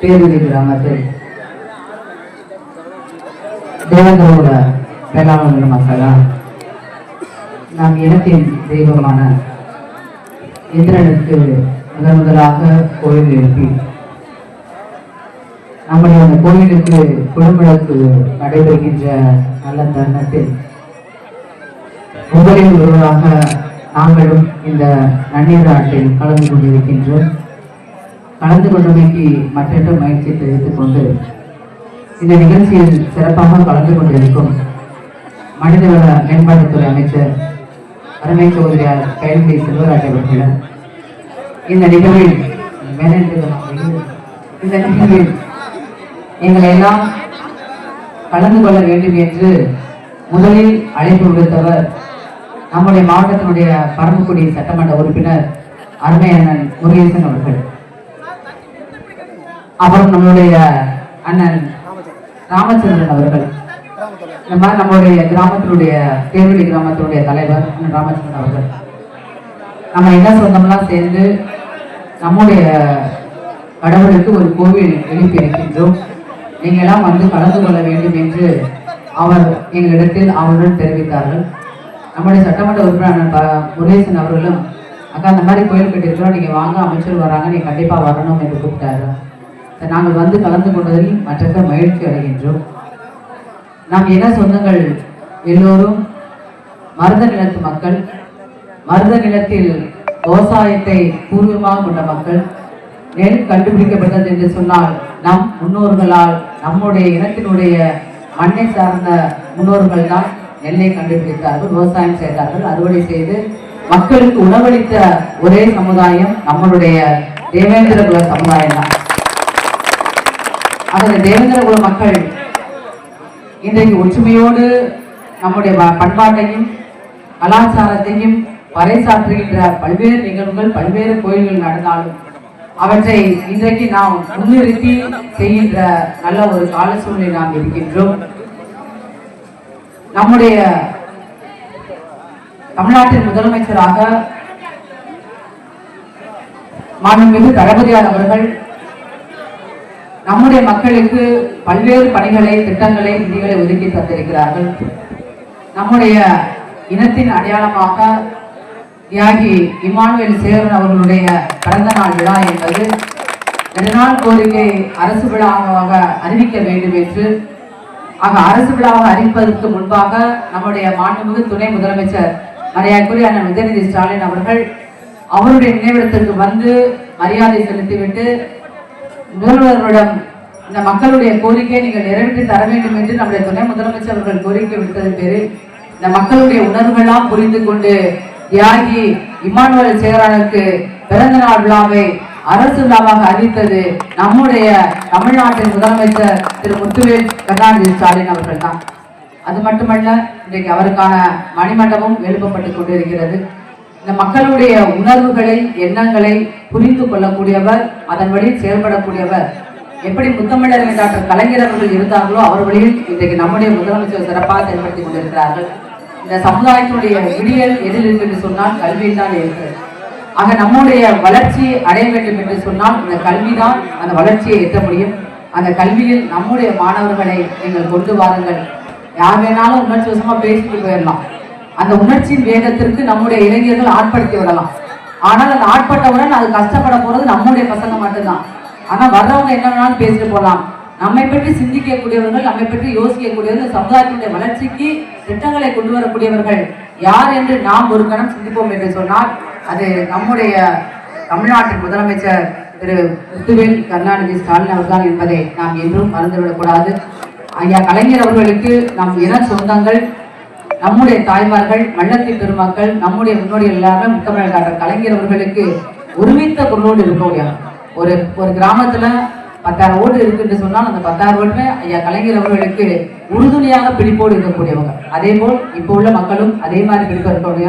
பேருதி கிராமத்தில் தேவந்தரோட வேளாண் மக்களா நாம் இனத்தின் தெய்வமான இந்திரனுக்கு முதன் முதலாக கோயில் எழுப்பி நம்முடைய அந்த கோயிலுக்கு குடும்பத்துக்கு நடைபெறுகின்ற நல்ல தருணத்தில் முதலில் ஒருவராக நாங்களும் இந்த நன்னீர் ஆற்றில் கலந்து கொண்டிருக்கின்றோம். கலந்து கொண்டமைக்கு மற்றொரு மகிழ்ச்சியை தெரிவித்துக் கொண்டு இந்த நிகழ்ச்சியில் சிறப்பாக கலந்து கொண்டிருக்கும் மனிதவள மேம்பாட்டுத்துறை அமைச்சர் அருமை சகோதரியார் கைல்வி செல்வராஜ் அவர்களிடம் இந்த நிகழ்வில் இந்த நிகழ்வில் எங்களை எல்லாம் கலந்து கொள்ள வேண்டும் என்று முதலில் அழைப்பு விடுத்தவர் நம்முடைய மாவட்டத்தினுடைய பரமக்குடி சட்டமன்ற உறுப்பினர் அருமையண்ணன் முருகேசன் அவர்கள். அப்புறம் நம்மளுடைய அண்ணன் ராமச்சந்திரன். அவர்கள். இந்த மாதிரி நம்மளுடைய கிராமத்தினுடைய தேவடி கிராமத்தினுடைய தலைவர் அண்ணன் ராமச்சந்திரன் அவர்கள். நம்ம என்ன சொந்தம்லாம் சேர்ந்து நம்முடைய கடவுளுக்கு ஒரு கோவில் எழுப்பி இருக்கின்றோம் நீங்க எல்லாம் வந்து கலந்து கொள்ள வேண்டும் என்று அவர் எங்களிடத்தில் அவருடன் தெரிவித்தார்கள். நம்முடைய சட்டமன்ற உறுப்பினர் முருகேசன் அவர்களும் அக்கா அந்த மாதிரி கோயில் கட்டியிருக்கிறோம். நீங்க வாங்க அமைச்சர் வராங்க. நீங்க கண்டிப்பா வரணும் என்று கூப்பிட்டாரு நாங்கள் வந்து கலந்து கொண்டதில் மற்ற மகிழ்ச்சி அடைகின்றோம். நாம் என சொந்தங்கள்? எல்லோரும் மருத நிலத்து மக்கள் மருத நிலத்தில் விவசாயத்தை பூர்வமாக கொண்ட மக்கள் நெல் கண்டுபிடிக்கப்பட்டது என்று சொன்னால் நம் முன்னோர்களால் நம்முடைய இனத்தினுடைய மண்ணை சார்ந்த முன்னோர்கள் தான் நெல்லை கண்டுபிடித்தார்கள் விவசாயம் செய்தார்கள். அறுவடை செய்து மக்களுக்கு உணவளித்த ஒரே சமுதாயம் நம்மளுடைய தேவேந்திர குல சமுதாயம் தான் அந்த தேவேந்திர குல மக்கள் இன்றைக்கு ஒற்றுமையோடு நம்முடைய பண்பாட்டையும் கலாச்சாரத்தையும் பறைசாற்றுகின்ற பல்வேறு நிகழ்வுகள் பல்வேறு கோயில்கள் நடந்தாலும் அவற்றை இன்றைக்கு நாம் முன்னிறுத்தி செய்கின்ற நல்ல ஒரு கால சூழ்நிலை நாம் இருக்கின்றோம். நம்முடைய தமிழ்நாட்டின் முதலமைச்சராக மாண்புமிகு தளபதியார் அவர்கள் நம்முடைய மக்களுக்கு பல்வேறு பணிகளை திட்டங்களை நிதிகளை ஒதுக்கி தந்திருக்கிறார்கள். நம்முடைய இனத்தின் அடையாளமாக தியாகி இமானுவேல் சேரன் அவர்களுடைய பிறந்த நாள் விழா என்பது நெடுநாள் கோரிக்கை அரசு விழாவாக அறிவிக்க வேண்டும் என்று ஆக அரசு விழாவாக அறிவிப்பதற்கு முன்பாக நம்முடைய மாண்புமிகு துணை முதலமைச்சர் மரியாதைக்குரிய அண்ணன் உதயநிதி ஸ்டாலின் அவர்கள் அவருடைய நினைவிடத்திற்கு வந்து மரியாதை செலுத்திவிட்டு முதல்வரிடம் இந்த மக்களுடைய கோரிக்கையை நீங்கள் நிறைவேற்றி தர வேண்டும் என்று நம்முடைய துணை முதலமைச்சர் அவர்கள் கோரிக்கை விடுத்ததன் பேரில் இந்த மக்களுடைய உணர்வுகளாம் புரிந்து கொண்டு தியாகி இமானுவல் சேகரனுக்கு பிறந்த நாள் விழாவை அரசு விழாவாக அறிவித்தது நம்முடைய தமிழ்நாட்டின் முதலமைச்சர் திரு முத்துவேல் கருணாநிதி ஸ்டாலின் அவர்கள் தான் அது மட்டுமல்ல இன்றைக்கு அவருக்கான மணிமண்டபம் எழுப்பப்பட்டுக் கொண்டிருக்கிறது. இந்த மக்களுடைய உணர்வுகளை எண்ணங்களை புரிந்து கொள்ளக்கூடியவர் அதன் வழி செயல்படக்கூடியவர். எப்படி முத்தமிழர்கள் டாக்டர் கலைஞர் அவர்கள் இருந்தார்களோ அவர் வழியில் இன்றைக்கு நம்முடைய முதலமைச்சர் சிறப்பாக செயல்படுத்தி கொண்டிருக்கிறார்கள். இந்த சமுதாயத்தினுடைய விடியல் எதில் இருக்கு என்று சொன்னால் கல்வியில் தான் இருக்கு. ஆக நம்முடைய வளர்ச்சி அடைய வேண்டும் என்று சொன்னால் இந்த கல்விதான் அந்த வளர்ச்சியை எட்ட முடியும். அந்த கல்வியில் நம்முடைய மாணவர்களை நீங்கள் கொண்டு வாருங்கள். யார் வேணாலும் உணர்ச்சி வசமா பேசிட்டு போயிடலாம். அந்த உணர்ச்சியின் வேகத்திற்கு நம்முடைய இளைஞர்கள் ஆட்படுத்தி விடலாம் ஆனால் அந்த ஆட்பட்டவுடன் அது கஷ்டப்பட போறது நம்முடைய பசங்க மட்டும்தான். ஆனா வர்றவங்க என்ன வேணாலும் பேசிட்டு போகலாம். நம்மை பற்றி சிந்திக்கக்கூடியவர்கள் நம்மை பற்றி யோசிக்கக்கூடியவர்கள் சமுதாயத்தினுடைய வளர்ச்சிக்கு திட்டங்களை கொண்டு வரக்கூடியவர்கள் யார் என்று நாம் ஒரு கணம் சிந்திப்போம் என்று சொன்னால் அது நம்முடைய தமிழ்நாட்டின் முதலமைச்சர் திரு முத்துவேல் கருணாநிதி ஸ்டாலின் அவர்தான் என்பதை நாம் என்றும் மறந்துவிடக்கூடாது ஐயா கலைஞர் அவர்களுக்கு நம் இன சொந்தங்கள் நம்முடைய தாய்மார்கள் மல்லத்தி பெருமக்கள் நம்முடைய முன்னோடிகள் எல்லாரும் முத்தமிழ்காரர் டாக்டர் கலைஞர் அவர்களுக்கு ஒருமித்த குரலோடு இருக்கக்கூடிய ஒரு ஒரு கிராமத்துல பத்தாயிரம் ஓடு இருக்குன்னு சொன்னால் அந்த பத்தாயிரம் ஓட்டுமே ஐயா கலைஞர் அவர்களுக்கு உறுதுணையாக பிடிப்போடு இருக்கக்கூடியவங்க. அதே போல் இப்போ உள்ள மக்களும் அதே மாதிரி பிடிப்பு இருக்கக்கூடிய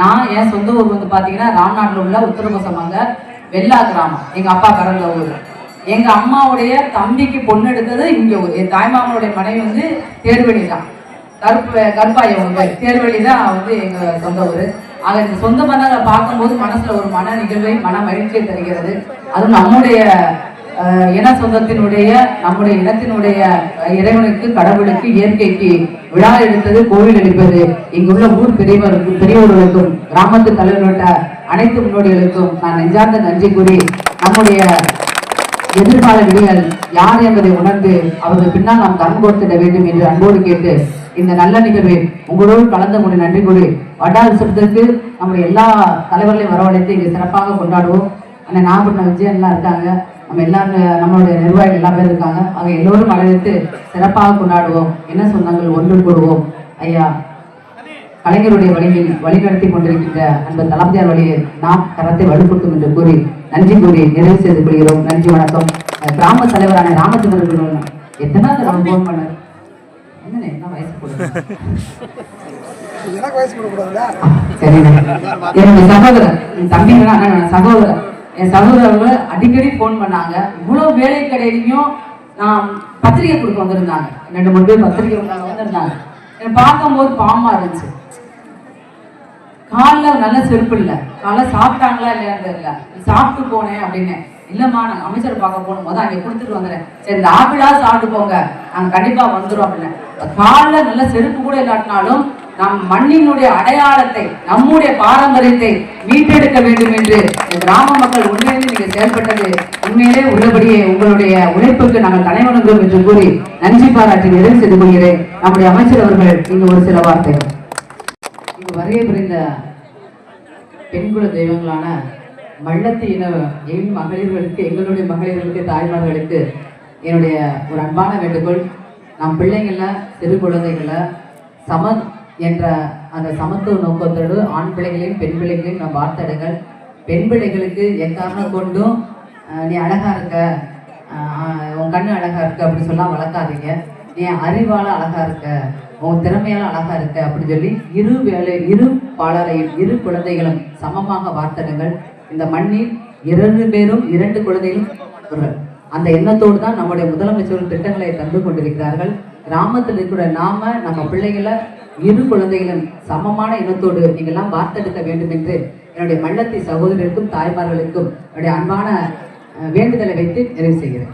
நான் என் சொந்த ஊர் வந்து பார்த்தீங்கன்னா ராம்நாட்டில் உள்ள உத்தரகோசமாங்க வெள்ளா கிராமம். எங்கள் அப்பா பிறந்த ஊர். எங்கள் அம்மாவுடைய தம்பிக்கு பொண்ணு எடுத்தது இங்கே ஊர். என் தாய்மாமனுடைய மனைவி வந்து தேர்வெளி தான் கருப்பு கருப்பாயம் வந்து தேர்வழி தான் வந்து எங்க சொந்த ஊர் ஆக இந்த சொந்த பந்தங்களை பார்க்கும்போது மனசுல ஒரு மன நிகழ்வை மன மகிழ்ச்சியை தருகிறது. அதுவும் நம்முடைய இன சொந்தத்தினுடைய நம்முடைய இனத்தினுடைய இறைவனுக்கு கடவுளுக்கு இயற்கைக்கு விழா எடுத்தது கோவில் எடுப்பது இங்குள்ள ஊர் பெரியவருக்கு பெரியவர்களுக்கும் கிராமத்து தலைவர்கள்ட்ட அனைத்து முன்னோடிகளுக்கும் நான் நெஞ்சார்ந்த நன்றி கூறி நம்முடைய எதிர்கால விடியல் யார் என்பதை உணர்ந்து அவர்கள் பின்னால் நாம் கண் கொடுத்திட வேண்டும் என்று அன்போடு கேட்டு இந்த நல்ல நிகழ்வை உங்களோடு கலந்து கொண்டு நன்றி கூறி வட்டார சட்டத்திற்கு நம்முடைய எல்லா தலைவர்களையும் வரவழைத்து இங்கே சிறப்பாக கொண்டாடுவோம். அண்ணன் நாகப்பட்டினம் விஜயன் எல்லாம் இருக்காங்க. நம்ம எல்லா நம்மளுடைய நிர்வாகிகள் எல்லா பேரும் இருக்காங்க. அவங்க எல்லோரும் வரவேற்று சிறப்பாக கொண்டாடுவோம். என்ன சொன்னாங்கள் ஒன்று கூடுவோம். ஐயா கலைஞருடைய வழியில் வழிநடத்தி கொண்டிருக்கின்ற அந்த தளபதியார் வழியை நாம் கரத்தை வலுப்படுத்தும் என்று கூறி நன்றி கூறி நிறைவு செய்து கொள்கிறோம். நன்றி வணக்கம். கிராம தலைவரான ராமச்சந்திரன் எத்தனை தடவை ஃபோன் பண்ணார் என்னண்ணே என்ன வயசு போடுறது எனக்கு வயசு கொடுக்கூடாதுல்ல சகோதரர் என் சகோதரர். என் அடிக்கடி ஃபோன் பண்ணாங்க. இவ்வளவு வேலை கடையிலையும் நான் பத்திரிகை கொடுக்க வந்திருந்தாங்க. ரெண்டு மூணு பேர் பத்திரிகை கொடுக்க வந்திருந்தாங்க. எனக்கு பார்க்கும்போது பாமா இருந்துச்சு. காலில் நல்ல செருப்பு இல்லை. காலைல சாப்பிட்டாங்களா இல்லையான்னு தெரியல. சாப்பிட்டு போனேன் அப்படின்னு. இல்லம்மா நாங்கள் அமைச்சர் பார்க்க போகணும். போது அங்கே கொடுத்துட்டு வந்துடுறேன். சரி இந்த ஆப்பிளா சாப்பிட்டு போங்க. நாங்கள் கண்டிப்பா வந்துடும் அப்படின்னு. காலில் நல்ல செருப்பு கூட இல்லாட்டினாலும் நம் மண்ணினுடைய அடையாளத்தை நம்முடைய பாரம்பரியத்தை மீட்டெடுக்க வேண்டும் என்று கிராம மக்கள் உண்மையிலே நீங்கள் செயல்பட்டது உண்மையிலே உள்ளபடியே உங்களுடைய உழைப்புக்கு நாங்கள் தலைவணங்குவோம் என்று கூறி நன்றி பாராட்டி நிறைவு செய்து கொள்கிறேன். நம்முடைய அமைச்சர் அவர்கள் இங்கு ஒரு சில வார்த்தைகள். இங்கு வரைய புரிந்த பெண்குல தெய்வங்களான மள்ளத்தி இன என் மகளிர்களுக்கு எங்களுடைய மகளிர்களுக்கு தாய்மார்களுக்கு என்னுடைய ஒரு அன்பான வேண்டுகோள். நம் பிள்ளைங்கள சிறு குழந்தைகளை சம என்ற அந்த சமத்துவ நோக்கத்தோடு ஆண் பிள்ளைகளையும் பெண் பிள்ளைகளையும் நம் வார்த்தடுங்கள் பெண் பிள்ளைகளுக்கு எக்காரணம் கொண்டும் நீ அழகாக இருக்க உன் கண்ணு அழகாக இருக்க அப்படின்னு சொல்லலாம் வளர்க்காதீங்க. நீ அறிவால் அழகாக இருக்க உன் திறமையால் அழகாக இருக்க அப்படின்னு சொல்லி இரு வேலை இரு பாலரையும் இரு குழந்தைகளும் சமமாக வார்த்தடுங்கள் இந்த மண்ணில் இரண்டு பேரும் இரண்டு குழந்தைகளும் ஒருவர் அந்த எண்ணத்தோடு தான் நம்முடைய முதலமைச்சர் திட்டங்களை தந்து கொண்டிருக்கிறார்கள். கிராமத்தில் இருக்கிற நாம நம்ம பிள்ளைகளை இரு குழந்தைகளும் சமமான இனத்தோடு நீங்கள்லாம் வார்த்தெடுக்க வேண்டும் என்று என்னுடைய மள்ளத்தி சகோதரருக்கும் தாய்மார்களுக்கும் என்னுடைய அன்பான வேண்டுதலை வைத்து நிறைவு செய்கிறேன்.